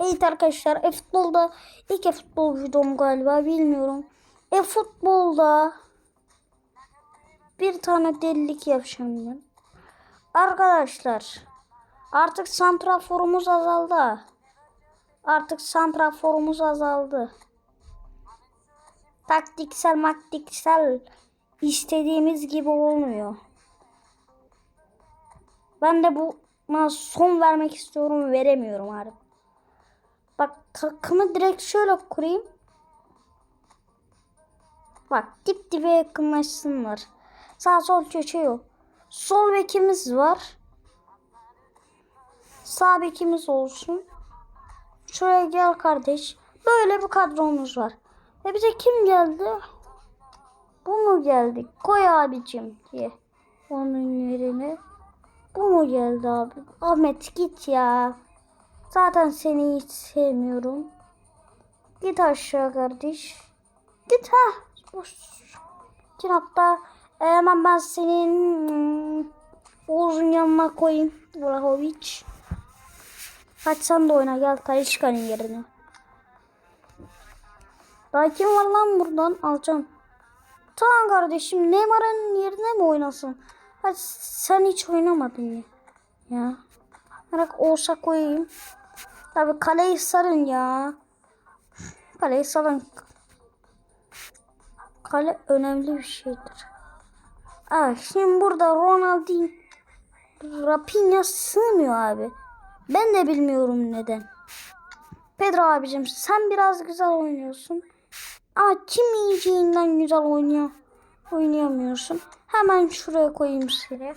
Evet arkadaşlar e-futbolda ilk e-futbol videom galiba bilmiyorum. E-futbolda bir tane delilik yapacağım. Arkadaşlar artık santraforumuz azaldı. Artık santraforumuz azaldı. Taktiksel maktiksel istediğimiz gibi olmuyor. Ben de buna son vermek istiyorum veremiyorum artık. Bak takımı direkt şöyle kurayım. Bak dip dibe yakınlaşsınlar. Sağ sol köşe. Sol bekimiz var. Sağ bekimiz olsun. Şuraya gel kardeş. Böyle bir kadromuz var. Ve bize kim geldi? Bu mu geldi? Koy abicim diye. Onun yerine. Bu mu geldi abi? Ahmet git ya. Zaten seni hiç sevmiyorum. Git aşağı kardeş. Git ha. Hatta e, hemen ben senin hmm, Oğuz'un yanına koyayım. Vlahovic. Sen de oyna gel Talişka'nın yerine. Daha kim var lan buradan? Alacağım. Tamam kardeşim Neymar'ın yerine mi oynasın? Hadi sen hiç oynamadın ya. Ya. Bırak olsa koyayım. Tabi kaleyi sarın ya. Kaleyi sarın. Kale önemli bir şeydir. Ah şimdi burada Ronaldinho Rapinha sığmıyor abi. Ben de bilmiyorum neden. Pedro abicim sen biraz güzel oynuyorsun. Ama kim yiyeceğinden güzel oynuyor. Oynayamıyorsun. Hemen şuraya koyayım seni.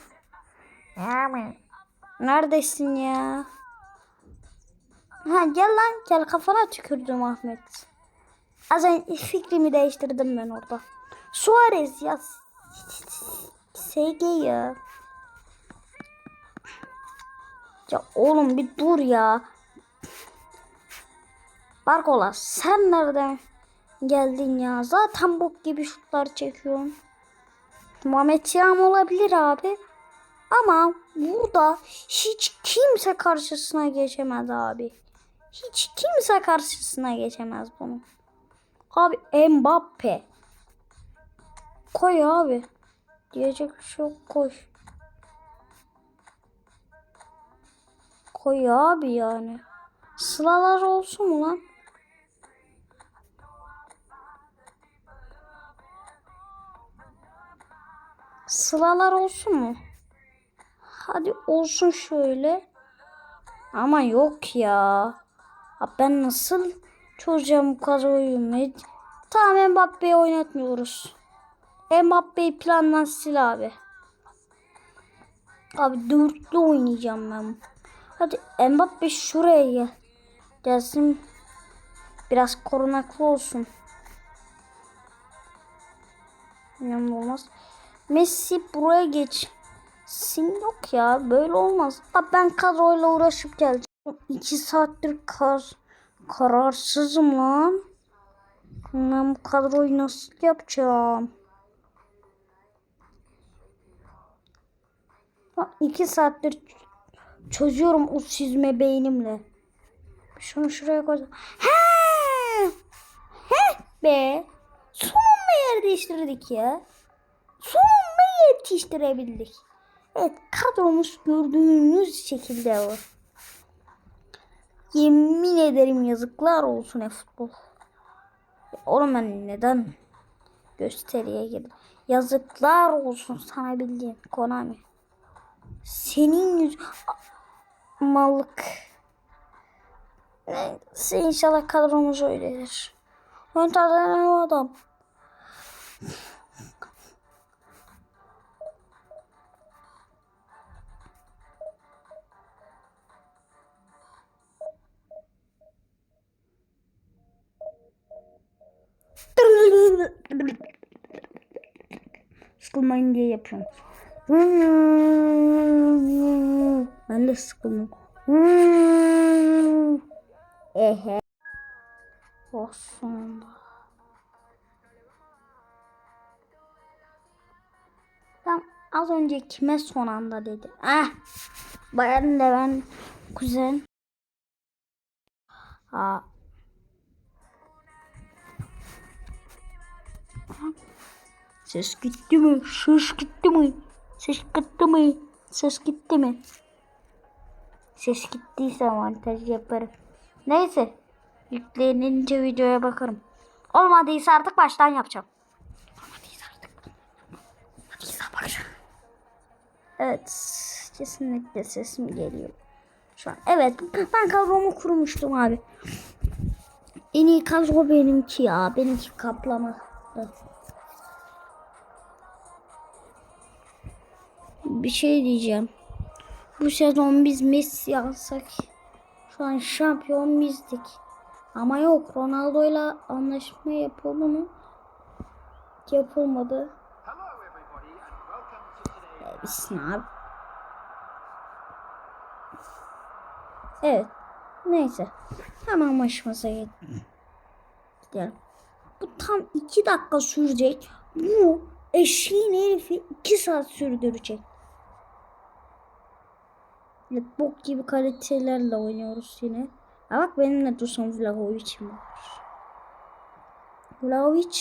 Neredesin ya? Ha gel lan gel kafana tükürdüm Ahmet. Az önce fikrimi değiştirdim ben orada. Suarez ya. SG ya. Ya oğlum bir dur ya. Barkola sen nereden geldin ya? Zaten bok gibi şutlar çekiyorsun. Muhammed Yağım olabilir abi. Ama burada hiç kimse karşısına geçemez abi. Hiç kimse karşısına geçemez bunun. Abi Mbappe. Koy abi. Diyecek bir şey yok koy. Koy abi yani. Sıralar olsun mu lan? Sıralar olsun mu? Hadi olsun şöyle. Ama yok ya. Ha ben nasıl çözeceğim bu kadroyu? Tamam Mbappe'yi oynatmıyoruz. Mbappe'yi plandan sil abi. Abi dörtlü oynayacağım ben. Hadi Mbappe şuraya gel. Gelsin. Biraz korunaklı olsun. Önemli olmaz. Messi buraya geç. Sim yok ya. Böyle olmaz. Abi ben kadroyla uğraşıp geleceğim. İki saattir kar kararsızım lan. Ben bu kadroyu nasıl yapacağım? Bak iki saattir çözüyorum o çizme beynimle. Şunu şuraya koy. He! He be! Sonunda yer değiştirdik ya. Sonunda yetiştirebildik. Evet kadromuz gördüğünüz şekilde o. Yemin ederim yazıklar olsun e futbol. Oğlum ben neden gösteriye girdim? Yazıklar olsun sana bildiğin Konami. Senin yüz... Mallık. Neyse inşallah kadromuz öyledir. Ön tarzı adam. Sıkılmayın diye yapıyorum. Ben de sıkıldım. Ehe. Oh sonunda. Tam az önce kime son anda dedi. Ah. Ben de ben kuzen. Ses gitti mi? Ses gitti mi? Ses gitti mi? Ses gitti mi? Ses gittiyse montaj yaparım. Neyse. Yüklenince videoya bakarım. Olmadıysa artık baştan yapacağım. Olmadıysa artık. Olmadıysa bakacağım. Evet. Kesinlikle sesim geliyor. Şu an. Evet. Ben kadromu kurmuştum abi. En iyi kadro benimki ya. Benimki kaplama. Bir şey diyeceğim. Bu sezon biz Messi alsak şu an şampiyon bizdik. Ama yok Ronaldo'yla anlaşma yapıldı mı? Yapılmadı. Abi. Evet. Neyse. Hemen maçımıza gidelim. Bu tam iki dakika sürecek. Bu eşeğin herifi iki saat sürdürecek. Evet, bok gibi kalitelerle oynuyoruz yine. Ha bak benimle Dusan Vlahovic'im var. Vlahovic.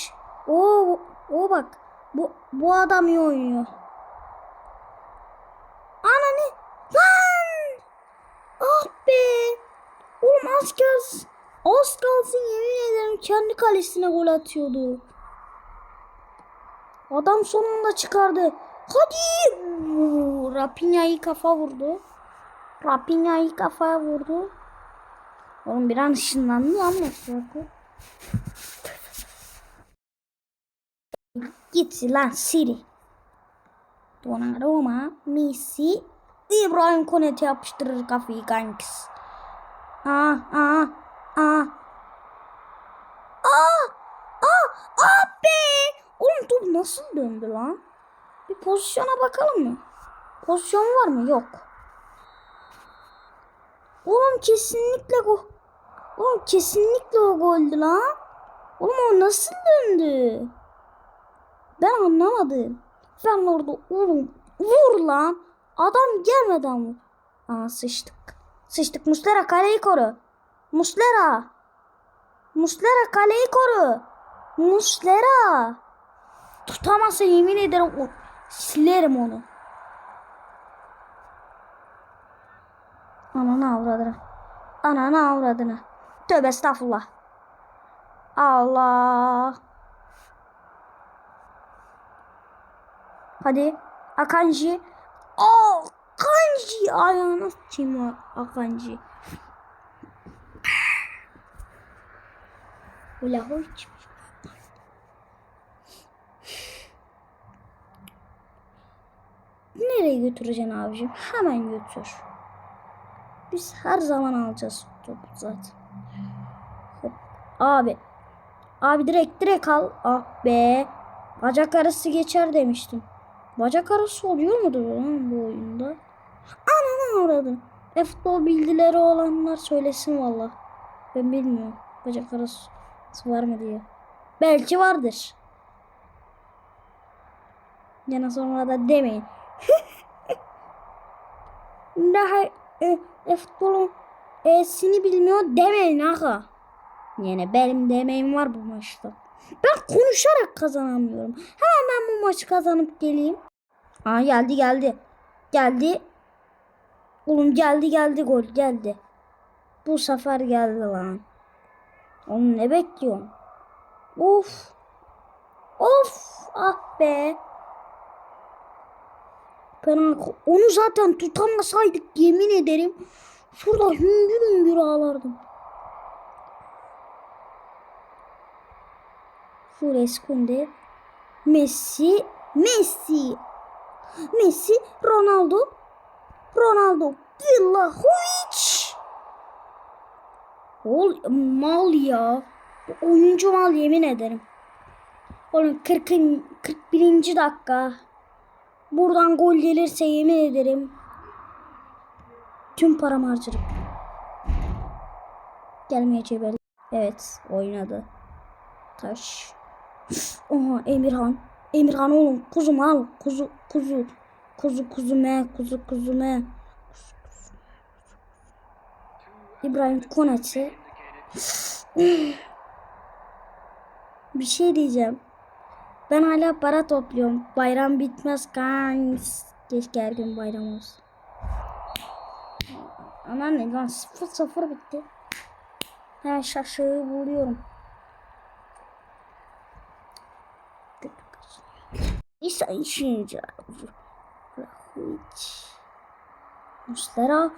O o bak. Bu bu adam iyi oynuyor. Ananı lan! Ah be! Oğlum az kalsın. Az kalsın yemin ederim kendi kalesine gol atıyordu. Adam sonunda çıkardı. Hadi! Oo, Rapinya'yı kafa vurdu. Rapinya'yı kafaya vurdu. Oğlum bir an ışınlandı lan Mesut'u. Git lan Siri. Donnarumma, Messi, İbrahim Konete yapıştırır kafayı kankis. Aa, aa, aa. Aa, aa, aa be. Oğlum top nasıl döndü lan? Bir pozisyona bakalım mı? Pozisyon var mı? Yok. Oğlum kesinlikle gol. Oğlum kesinlikle o goldü lan. Oğlum o nasıl döndü? Ben anlamadım. Ben orada oğlum vur lan. Adam gelmeden vur. Aa sıçtık. Sıçtık. Muslera kaleyi koru. Muslera. Muslera kaleyi koru. Muslera. Tutamazsa yemin ederim o. Silerim onu. Ananı avradını. Ananı avradını. Tövbe estağfurullah. Allah. Hadi. Akanji. Oh, Akanji. Ayağına sıçayım Akanji. Vlahovic. Nereye götüreceksin abicim? Hemen götür. Biz her zaman alacağız topu zaten. Hop. Abi. Abi direkt direkt al. Ah be. Bacak arası geçer demiştim. Bacak arası oluyor mudur lan bu oyunda? Ananı avradım. E futbol bilgileri olanlar söylesin valla. Ben bilmiyorum. Bacak arası var mı diye. Belki vardır. Yana sonra da demeyin. Daha e, e, futbolun E'sini bilmiyor demeyin aga. Yine benim demeyim var bu maçta. Ben konuşarak kazanamıyorum. Hemen ben bu maçı kazanıp geleyim. Aa geldi geldi. Geldi. Oğlum geldi geldi gol geldi. Bu sefer geldi lan. Oğlum ne bekliyorsun? Of. Of. Ah be. Ben onu zaten tutamasaydık yemin ederim. Şurada hüngür hüngür ağlardım. Flores Kunde. Messi. Messi. Messi. Ronaldo. Ronaldo. Vlahovic. Ol mal ya. Oyuncu mal yemin ederim. Oğlum 40. 41. dakika. Buradan gol gelirse yemin ederim. Tüm param harcarım. Gelmeyeceği belli. Evet oynadı. Taş. Oha Emirhan. Emirhan oğlum kuzum al. Kuzu kuzu. Kuzu kuzu me kuzu kuzu me. İbrahim Konat'ı. Bir şey diyeceğim. Ben hala para topluyorum. Bayram bitmez kanks. Keşke her gün bayram olsun. Ana ne lan sıfır sıfır bitti. Hemen şaşığı vuruyorum. İsa işince. Hiç. Muslera.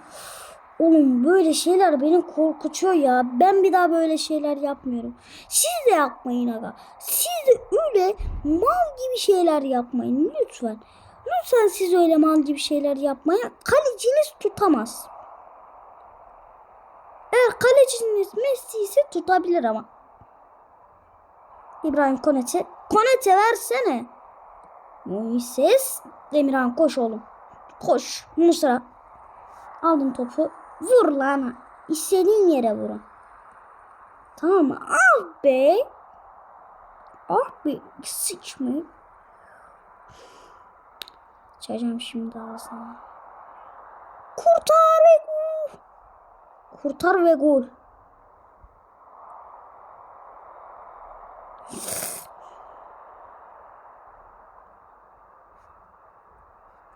Oğlum böyle şeyler beni korkutuyor ya. Ben bir daha böyle şeyler yapmıyorum. Siz de yapmayın aga. Siz de öyle mal gibi şeyler yapmayın lütfen. Lütfen siz öyle mal gibi şeyler yapmayın. Kaleciniz tutamaz. Eğer kaleciniz Messi ise tutabilir ama. İbrahim Konete. Konete versene. Moises. Demirhan koş oğlum. Koş. Musa. Aldım topu. Vur lan. İstediğin yere vurun. Tamam mı? Ah be. Ah be. Sıçma. Çacağım şimdi ağzına. Kurtar ve gol. Kurtar ve gol.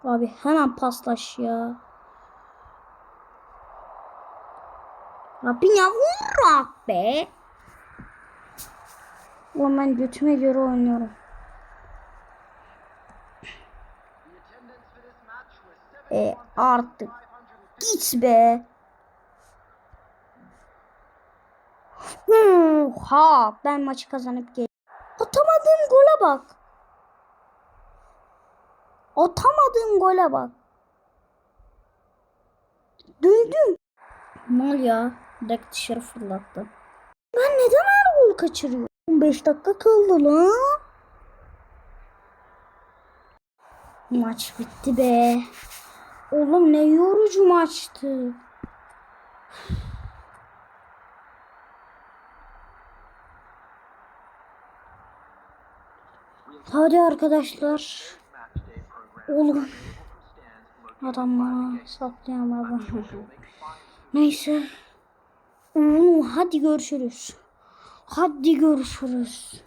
Abi hemen paslaş ya. Rabbin vur ah be. Ulan ben götüme göre oynuyorum. E artık git be. Ha ben maçı kazanıp gel. Atamadığım gole bak. Atamadığım gole bak. Döndüm. Mal ya. Direkt dışarı fırlattı. Ben neden her gol kaçırıyorum? 15 dakika kaldı lan. Maç bitti be. Oğlum ne yorucu maçtı. Hadi arkadaşlar. Oğlum. Adam bana saklayamadı. Neyse. Oğlum hadi görüşürüz. Hadi görüşürüz.